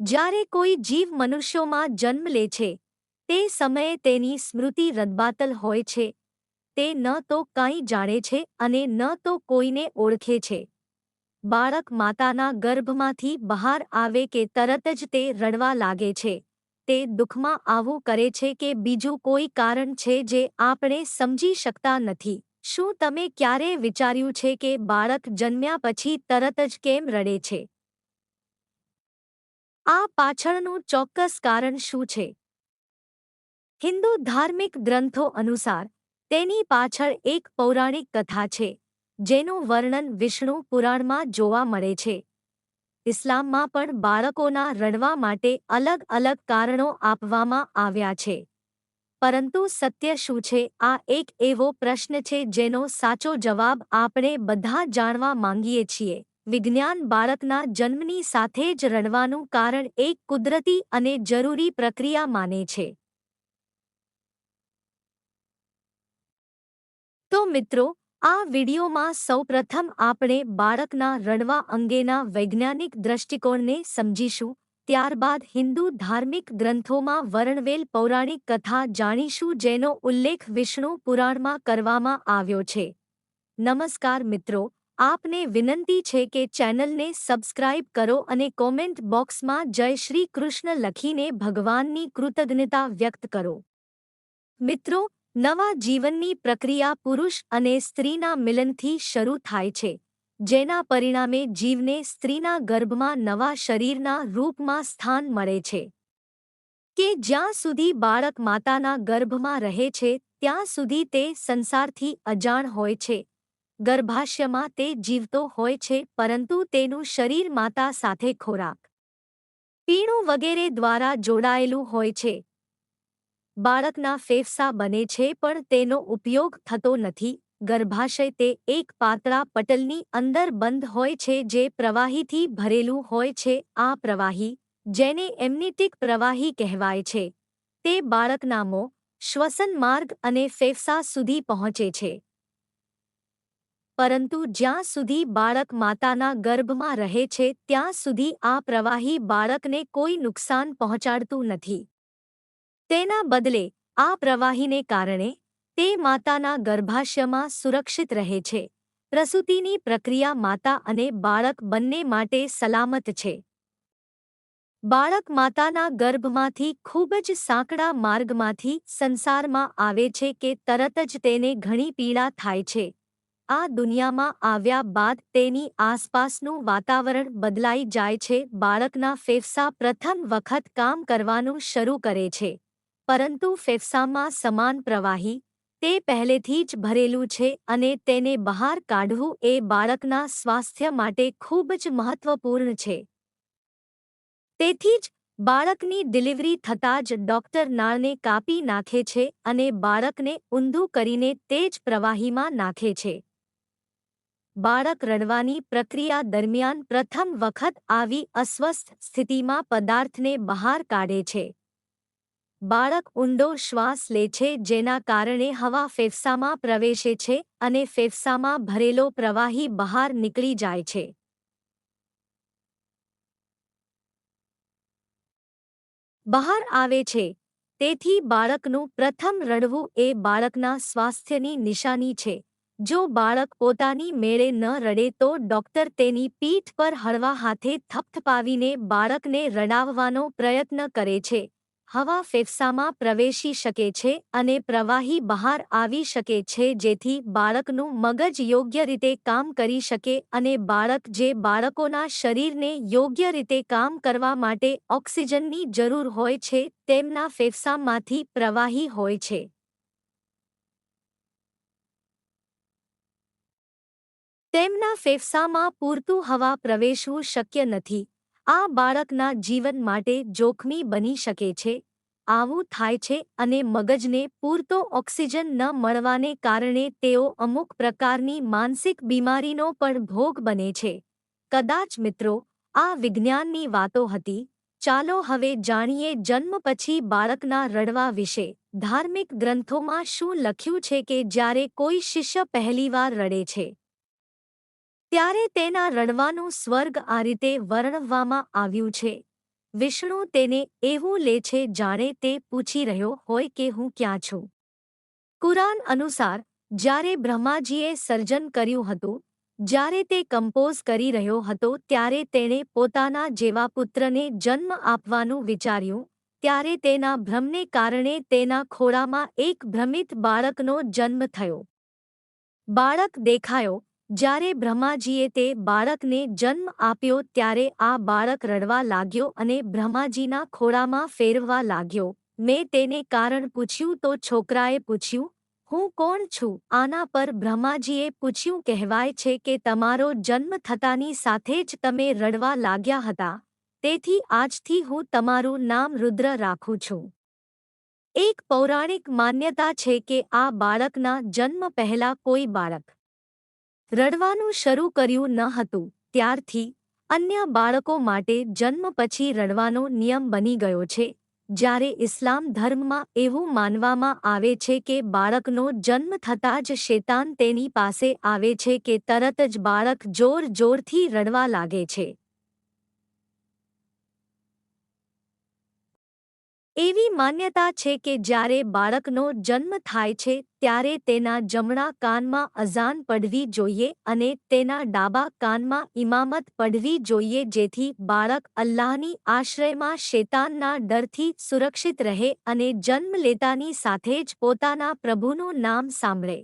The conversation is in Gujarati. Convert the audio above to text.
જ્યારે કોઈ જીવ મનુષ્યોમાં જન્મ લે છે, તે સમયે તેની સ્મૃતિ રદબાતલ હોય છે. તે ન તો કાંઈ જાણે છે અને ન તો કોઈને ઓળખે છે. બાળક માતાના ગર્ભમાંથી બહાર આવે કે તરત જ તે રડવા લાગે છે, તે દુઃખમાં આવું કરે છે કે બીજું કોઈ કારણ છે જે આપણે સમજી શકતા નથી. શું તમે ક્યારે વિચાર્યું છે કે બાળક જન્મ્યા પછી તરત જ કેમ રડે છે? આ પાછળનું ચોક્કસ કારણ શું છે? હિન્દુ ધાર્મિક ગ્રંથો અનુસાર, તેની પાછળ એક પૌરાણિક કથા છે, જેનું વર્ણન વિષ્ણુ પુરાણમાં જોવા મળે છે. ઇસ્લામમાં પણ બાળકોના રડવા માટે અલગ અલગ કારણો આપવામાં આવ્યા છે. પરંતુ સત્ય શું છે? આ એક એવો પ્રશ્ન છે જેનો સાચો જવાબ આપણે બધા જાણવા માંગીએ છીએ. વિજ્ઞાન બાળકના જન્મની સાથે જ રડવાનું કારણ એક કુદરતી અને જરૂરી પ્રક્રિયા માને છે. તો મિત્રો, આ વિડિયોમાં સૌપ્રથમ આપણે બાળકના રડવા અંગેના વૈજ્ઞાનિક દ્રષ્ટિકોણને સમજીશું, ત્યારબાદ હિન્દુ ધાર્મિક ગ્રંથોમાં વર્ણવેલ પૌરાણિક કથા જાણીશું જેનો ઉલ્લેખ વિષ્ણુ પુરાણમાં કરવામાં આવ્યો છે. નમસ્કાર મિત્રો આપને વિનંતી છે કે ચેનલને સબસ્ક્રાઇબ કરો અને કોમેન્ટ બોક્સમાં જય શ્રી કૃષ્ણ લખીને ભગવાનની કૃતજ્ઞતા વ્યક્ત કરો. મિત્રો, નવા જીવનની પ્રક્રિયા પુરુષ અને સ્ત્રીના મિલનથી શરૂ થાય છે, જેના પરિણામે જીવને સ્ત્રીના ગર્ભમાં નવા શરીરના રૂપમાં સ્થાન મળે છે. કે જ્યાં સુધી બાળક માતાના ગર્ભમાં રહે છે, ત્યાં સુધી તે સંસારથી અજાણ હોય છે. ગર્ભાશયમાં તે જીવતો હોય છે, પરંતુ તેનું શરીર માતા સાથે ખોરાક. પીણું વગેરે દ્વારા જોડાયેલું હોય છે. બાળકના ફેફસા બને છે, પણ તેનો ઉપયોગ થતો નથી. ગર્ભાશય તે એક પાતળા પટલની અંદર બંધ હોય છે, જે પ્રવાહીથી ભરેલું હોય છે. આ પ્રવાહી, જેને એમનિટિક પ્રવાહી કહેવાય છે, તે બાળકના મો, શ્વસન માર્ગ અને ફેફસા સુધી પહોંચે છે. પરંતુ જ્યાં સુધી બાળક માતાના ગર્ભમાં રહે છે, ત્યાં સુધી આ પ્રવાહી બાળકને કોઈ નુકસાન પહોંચાડતું નથી. તેના બદલે, આ પ્રવાહીને કારણે, તે માતાના ગર્ભાશયમાં સુરક્ષિત રહે છે. પ્રસૂતિની પ્રક્રિયા માતા અને બાળક બંને માટે સલામત છે. બાળક માતાના ગર્ભમાંથી ખૂબ જ સાંકડા માર્ગમાંથી સંસારમાં આવે છે કે તરત જ તેને ઘણી પીડા થાય છે. આ દુનિયામાં આવ્યા બાદ તેની આસપાસનું વાતાવરણ બદલાઈ જાય છે, બાળકના ફેફસા પ્રથમ વખત કામ કરવાનું શરૂ કરે છે. પરંતુ ફેફસામાં સમાન પ્રવાહી, તે પહેલેથી જ ભરેલું છે અને તેને બહાર કાઢવું એ બાળકના સ્વાસ્થ્ય માટે ખૂબ જ મહત્વપૂર્ણ છે. તેથી જ બાળકની ડિલિવરી થતાં જ ડોક્ટર નાળને કાપી નાખે છે અને બાળકને ઊંધું કરીને તે જ પ્રવાહીમાં નાખે છે. બાળક રડવાની પ્રક્રિયા દરમિયાન પ્રથમ વખત આવી અસ્વસ્થ સ્થિતિમાં પદાર્થને બહાર કાઢે છે. બાળક ઊંડો શ્વાસ લે છે જેના કારણે હવા ફેફસામાં પ્રવેશે છે અને ફેફસામાં ભરેલો પ્રવાહી બહાર નીકળી જાય છે. બહાર આવે છે. તેથી બાળકનું પ્રથમ રડવું એ બાળકના સ્વાસ્થ્યની નિશાની છે. જો બાળક પોતાની મેળે ન રડે તો ડોક્ટર તેની પીઠ પર હળવા હાથે થપથપાવીને બાળકને રડાવવાનો પ્રયત્ન કરે છે. હવા ફેફસામાં પ્રવેશી શકે છે અને પ્રવાહી બહાર આવી શકે છે જેથી બાળકનું મગજ યોગ્ય રીતે કામ કરી શકે અને બાળક જે બાળકોના શરીરને યોગ્ય રીતે કામ કરવા માટે ઓક્સિજનની જરૂર હોય છે તેમના ફેફસામાંથી પ્રવાહી હોય છે. તેમના ફેફસામાં પૂરતું હવા પ્રવેશવું શક્ય નથી. આ બાળકના જીવન માટે જોખમી બની શકે છે. આવું થાય છે અને મગજને પૂરતો ઓક્સિજન ન મળવાને કારણે તેઓ અમુક પ્રકારની માનસિક બીમારીનો પણ ભોગ બને છે. કદાચ મિત્રો, આ વિજ્ઞાનની વાતો હતી. ચાલો હવે જાણીએ જન્મ પછી બાળકના રડવા વિશે. ધાર્મિક ગ્રંથોમાં શું લખ્યું છે કે જ્યારે કોઈ શિષ્ય પહેલીવાર રડે છે? ત્યારે તેના રડવાનું સ્વર્ગ આ રીતે વર્ણવવામાં આવ્યું છે. વિષ્ણુ તેને એવું લે છે, જાણે તે પૂછી રહ્યો હોય કે હું ક્યાં છું. કુરાન અનુસાર, જ્યારે બ્રહ્માજીએ સર્જન કર્યું હતું, જ્યારે તે કમ્પોઝ કરી રહ્યો હતો, ત્યારે તેણે પોતાના જેવા પુત્રને જન્મ આપવાનું વિચાર્યું, ત્યારે તેના ભ્રમને કારણે તેના ખોળામાં એક ભ્રમિત બાળકનો જન્મ થયો. બાળક દેખાયો જ્યારે બ્રહ્માજીએ તે બાળકને જન્મ આપ્યો ત્યારે આ બાળક રડવા લાગ્યો અને બ્રહ્માજીના ખોળામાં ફેરવા લાગ્યો. મેં તેને કારણ પૂછ્યું તો છોકરાએ પૂછ્યું, હું કોણ છું? આના પર બ્રહ્માજીએ પૂછ્યું, કહેવાય છે કે તમારો જન્મ થતાની સાથે જ તમે રડવા લાગ્યા હતા. તેથી આજથી હું તમારું નામ રુદ્ર રાખું છું. એક પૌરાણિક માન્યતા છે કે આ બાળકના જન્મ પહેલા કોઈ બાળક રડવાનું શરૂ કર્યું ન હતું. ત્યારથી અન્ય બાળકો માટે જન્મ પછી રડવાનો નિયમ બની ગયો છે. જ્યારે ઇસ્લામ ધર્મમાં એવું માનવામાં આવે છે કે બાળકનો જન્મ થતાં જ શેતાન તેની પાસે આવે છે કે તરત જ બાળક જોર જોરથી રડવા લાગે છે. એવી માન્યતા છે કે જ્યારે બાળકનો જન્મ થાય છે, ત્યારે તેના જમણા કાનમાં અઝાન પડવી જોઈએ અને તેના ડાબા કાનમાં ઇમામત પડવી જોઈએ જેથી બાળક અલ્લાહની આશ્રયમાં શેતાનના ડરથી સુરક્ષિત રહે અને જન્મ લેતાની સાથે જ પોતાના પ્રભુનું નામ સાંભળે.